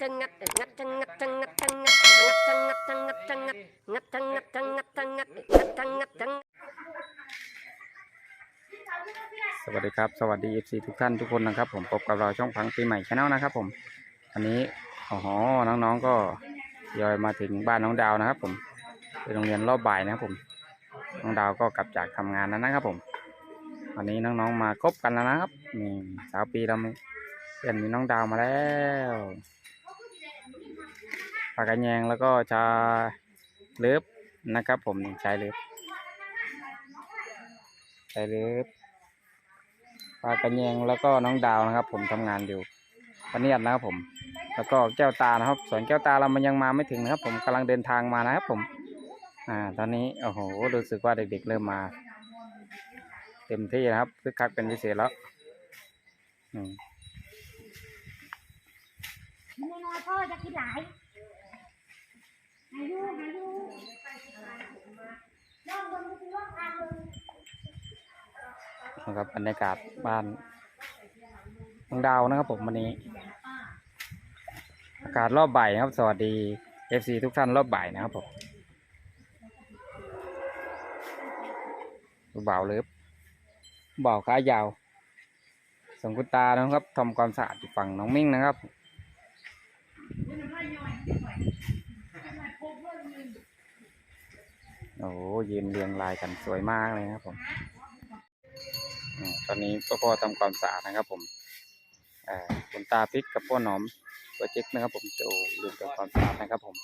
ทั้งงัดงัดทั้งงัดทั้งงัดทั้งงัดงัดทั้งงัดทั้งงัดงงัดงัดทั้งงัดทั้งงัดทั้งงัดงัดทั้งงัดทั้งสวัสดีครับ สวัสดี FC ทุกท่านทุกคนนะครับ ผมพบกับเราช่องพังปีใหม่ชาแนลนะครับ ผมวันนี้โอ้โหน้องๆก็ยอยมาถึงบ้านน้องดาวนะครับ ผมไปโรงเรียนรอบบ่ายนะครับผม น้องดาวก็กลับจากทำงานแล้วนะครับ ผมวันนี้น้องๆมาครบกันแล้วนะครับนี่สาวปีเรามีเพื่อนมีน้องดาวมาแล้ว ปากกระแยงแล้วก็ชาเลิฟนะครับ ผมชายเลิฟชายเลิฟปลากระแยงแล้วก็น้องดาวนะครับ ผมทำงานอยู่ปะเนียดนะครับผม แล้วก็แก้วตานะครับส่วนแก้วตาเรามันยังมาไม่ถึงนะครับ ผมกำลังเดินทางมานะครับผมอ่าตอนนี้โอ้โหรู้สึกว่าเด็กๆเริ่มมา เต็มที่นะครับคึกคักเป็นพิเศษแล้วอืมกินน้อยๆพ่อจะกินหลาย อายุอายุลองบนไปลองทานเลยนะครับบรรยากาศบ้านน้องดาวนะครับผมวันนี้ อากาศรอบบ่ายนะครับ สวัสดี FC ทุกท่านรอบบ่ายนะครับผมดูบ่าเลิฟบ่าวขายาวส่งคุณตานะครับทำความสะอาดอยู่ฝั่งน้องมิ่งนะครับ โอ้โหยืนเรียงรายกันสวยมากเลยครับผมตอนนี้พ่อทำความสะอาดนะครับผมอคุณตาพริกกับพ่อหนอมโปรเจกต์นะครับ ผมจะลืมทำความสะอาดนะครับผม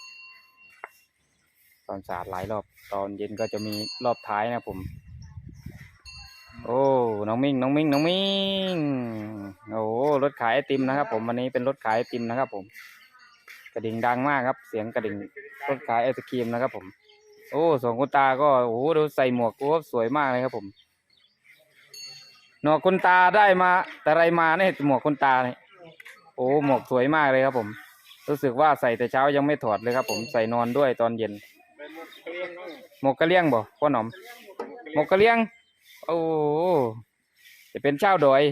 ความสะอาดหลายรอบ ตอนเย็นก็จะมีรอบท้ายนะครับผม โอ้ น้องมิ่ง น้องมิ่ง น้องมิ่ง โอ้รถขายไอติมนะครับ ผมวันนี้เป็นรถขายไอติมนะครับ ผม กระดิ่งดังมากครับ เสียงกระดิ่งรถขายไอศครีมนะครับ ผม โอ้สองคุณตาก็โอ้โหดูใส่หมวกโอ้สวยมากเลยครับผมหนวกคุณตาได้มาแต่ไรมาเนี่ยหมวกคุณตาเนี่ยโอ้หมวกสวยมากเลยครับผม รู้สึกว่าใส่แต่เช้ายังไม่ถอดเลยครับ ผมใส่นอนด้วยตอนเย็น หมวกกระเลี้ยงบ่พ่อหนอม หมวกกระเลี้ยง โอ้จะเป็นชาวดอย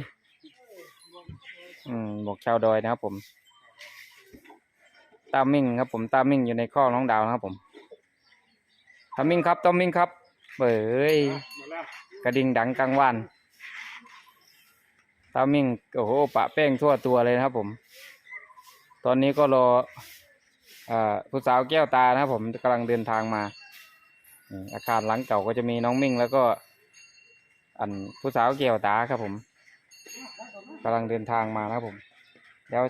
อืมหมวกชาวดอยนะครับผมตามิ่งครับผมตามิ่งอยู่ในข้อน้องดาวนะครับผม ตามิงครับตามิ่งครับเบยกระดิ่งดังกลางวันตามิ่งโอ้โหปะแป้งทั่วตัวเลยนะครับผม ตอนนี้ก็รอผู้สาวแก้วตานะครับผมกำลังเดินทางมาอืมอาคารหลังเก่าก็จะมีน้องมิ่งแล้วก็ อันผู้สาวแก้วตาครับผมกำลังเดินทางมานะครับผมเดี๋ยว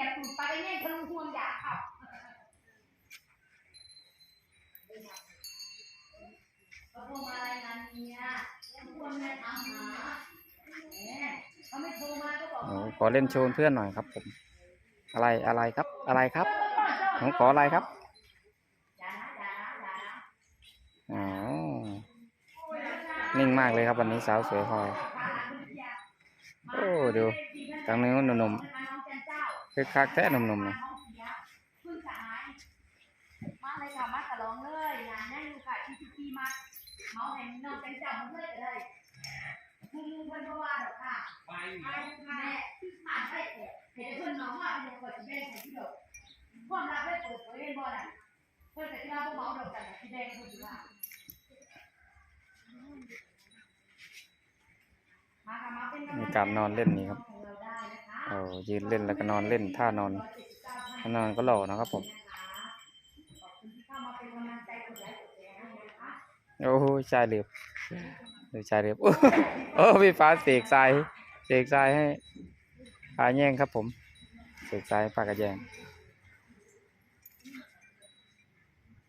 ผมสิเสียบตูดปลาได้แน่ทะลุห่วงยาค่ะกระพวงอะไรงานเนี่ยกระพวงแม่ทำหาเขาไม่โทรมาก็บอกโอ้ขอเล่นโชว์เพื่อนหน่อยครับผม อะไรอะไรครับ อะไรครับผมขออะไรครับอ๋อนิ่งมากเลยครับวันนี้สาวสวยพลอย โอ้ ดูทางนี้หนุ่มๆ คือคักแท้หนุ่มๆนะเพิ่งจะหายมาเลยค่ะมากระลองเลยงานนั่งอยู่ค่ะที่ที่ที่มาเมาแห่งนอกเป็นเจ้ามันเลยเลยคุณลุงเพิ่นเพราะว่าดอกค่ะไปแม่ผ่านไปเถอะเห็นเพื่อนน้องว่าเป็นคนที่แบ่งของที่ดอกความรักได้เปิดเผยให้บ่ได้เพื่อนแต่ที่เราบ่เมาดอกกันที่แบ่งคนที่ว่ามาค่ะมาเป็นกำลังมีใจการนอนเล่นนี่ครับ เออยืนเล่นแล้วก็นอนเล่นท่านอนท่านอนก็หล่อนะครับผมขอบคุณที่เข้ามาเร์ให้นะคะโอ้ชายเหลือบดูชายเหลือบโอ้พี่ฟ้าเสกทรายเสกทรายให้ปลาแย่งครับผมเสกทรายปลากระแยง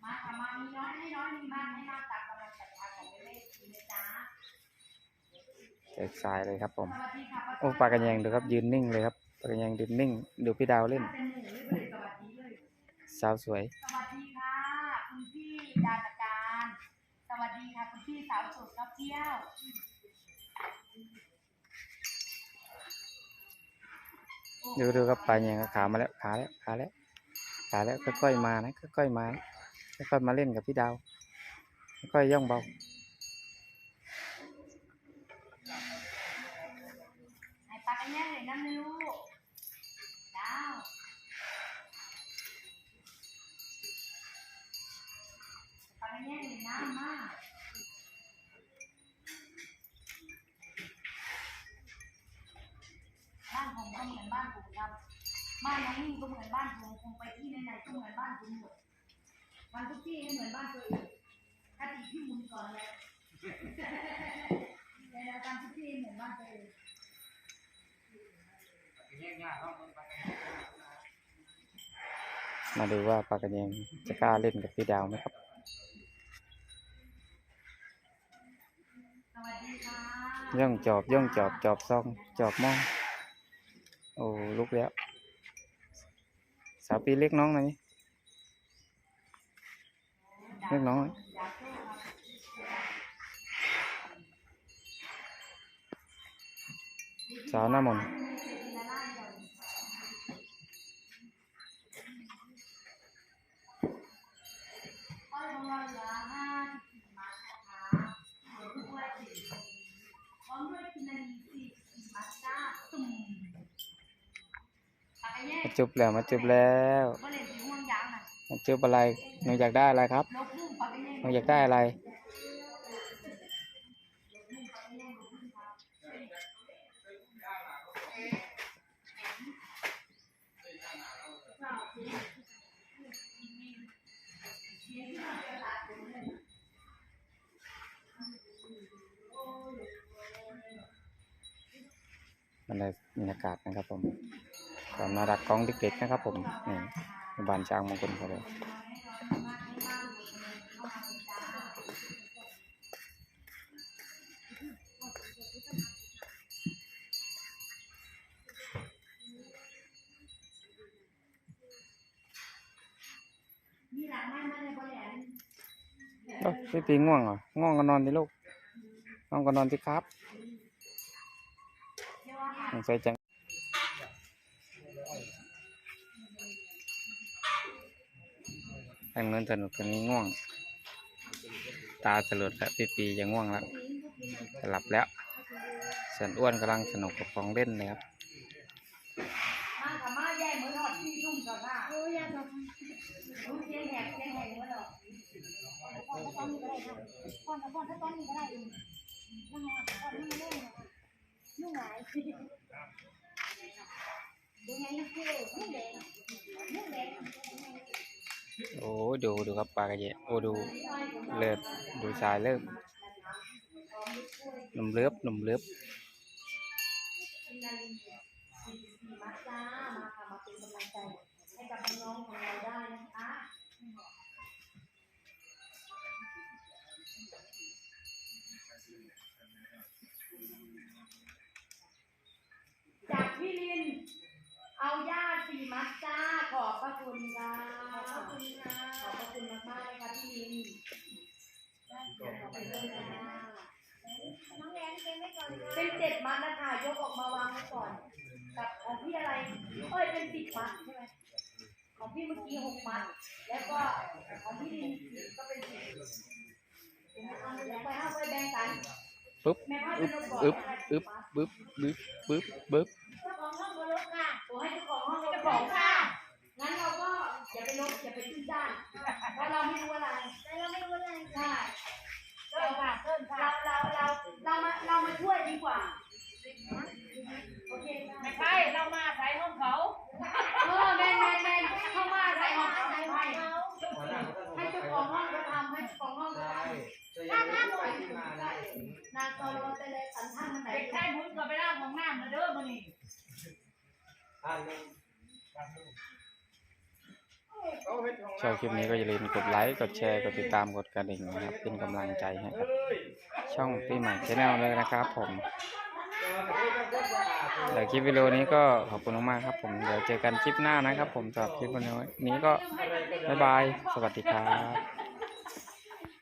มาค่ะมามีน้อยให้น้อยมีมากให้มากตามกำลังศรัทธาของเล่ๆทีนะจ๊ะ เส กทรายเลยครับผมสวัสดีค่ะป้าโอ้ปลากระแยงดูครับยืนนิ่งเลยครับปลากระแยงยืนนิ่ง ดูพี่ดาวเล่นเป็นหมูเลยสวัสดีเลยสาวสวย สวัสดีค่ะคุณพี่ดาตการ สวัสดีค่ะคุณพี่สาวสุดรับเที่ยวดูดูครับปลาเนี่ยขามาแล้วขาแล้วขาแล้วขาแล้วค่อยๆมานะค่อยๆมานะค่อยๆมาเล่นกับพี่ดาวค่อยๆย่องเบา แย่เลยน้ำเลยลูกดาวปากกาแย่เลยน้ำมากบ้านผมก็เหมือนบ้านผมครับ บ้านน้องนิ่งก็เหมือนบ้านผมคงไปที่ไหนๆก็เหมือนบ้านผมหมดมันทุกที่เหมือนบ้านตัวเองถ้าติที่มุนก่อนเลยในรายการทุกที่เหมือนบ้านตัวเอง มาดูว่าปลากระเยงจะกล้าเล่นกับพี่ดาวไหมครับสวัสดีค่ะย่องจอบย่องจอบจอบซอง จอบมอง โอ้ลุกแล้ว สาวปีเล็กน้องหน่อยนี่เล็กน้องหน่อยอยากเจอครับสาวหน้ามนต์ จุบแล้วมาจุบแล้วมาจุบอะไรหนูอยากได้อะไรครับลบลูกปากกาแย่หนูอยากได้อะไรมันเลยบรรยากาศนะครับผม ความน่ารักของเด็กๆนะครับ ผมนี่บ้านช้างมงคลเขาเลยมีหลังไม้มาเลยบริเวณเอ้าพี่ปีง่วงเหรอ ง่วงก็นอนดิลูกนอนก็นอนสิครับเดี๋ยวว่าสงสัยจัง แองเงินสนุกคนนี้ง่วง ตาสลดแล้วพี่ปียังง่วงแล้วจะหลับแล้วส่วนอ้วนกำลังสนุกกับของเล่นเลยครับยังไงแหบเสียงแหบเหมือนหรอกก่อนถ้าตอนนี้ก็ได้ค่ะก่อนถ้าก่อนถ้าตอนนี้ก็ได้เองนั่งก่อนนั่งเดูไงลูกเจ้นุ่งแดงนุ่งแดง โอ้ดูดูครับปลากระเยะโอ้ดูเลิศดูสายเริ่มหนุ่มเลิฟหนุ่มเลิฟจากพี่ลิน เอาย่าสีมัดจ้า พระคุณค่ะ ขอบพระคุณค่ะ ขอบพระคุณมากๆเลยค่ะพี่ลินขอบคุณค่ะน้องแดงเก็บไว้ก่อนค่ะเป็นเจ็ดมัดนะคะยกออกมาวางไว้ก่อน กับของพี่อะไร เอ้ยเป็นสิบมัดใช่ไหมของพี่เมื่อกี้หกมัด แล้วก็ของพี่ลินก็เป็นสิบเดี๋ยวเอาไปเอาไปแบ่งกันปึ๊บแม่ว่าอึ๊จะบลงก่อนอึ๊บนะคะอึ๊บบึ๊บบึ๊บบึ๊บบึ๊บเจ้าของห้องบนรถค่ะตัวให้เจ้าของห้องเจ้าของค่ะ งั้นเราก็อย่า ไปลบอย่าไปขึ้นด้านเพราะเราไม่รู้อะไรแต่เราไม่รู้อะไรใช่เริ่มค่ะเริ่มค่ะเราเราเราเรามาเรามาช่วยดีกว่าโอเคค่ะไม่ใช่เรามาใส่ห้องเขาเออแมนแมนแมนเข้ามาใส่ห้องใส่ใส่ไว้ไว้เขาให้เจ้าของห้องเขาทำให้เจ้าของห้องเขาทำถ้าถ้าหน่อยนาตอนเราไปเลยสันท่านมันไหนเด็กชายมุ้นก็ไปล่างของน้ำมาเด้อมานี่ ชอบคลิปนี้ก็อย่าลืมกดไลค์กดแชร์กดติดตามกดกระดิ่งนะครับเป็นกำลังใจให้กับช่องปีใหม่ชแนลเลยนะครับ ผมเดี๋ยวคลิปวิดีโอนี้ก็ขอบคุณมากครับ ผมเดี๋ยวเจอกันคลิปหน้านะครับ ผมสำหรับคลิปวันนี้ก็บ๊ายบาย สวัสดีครับ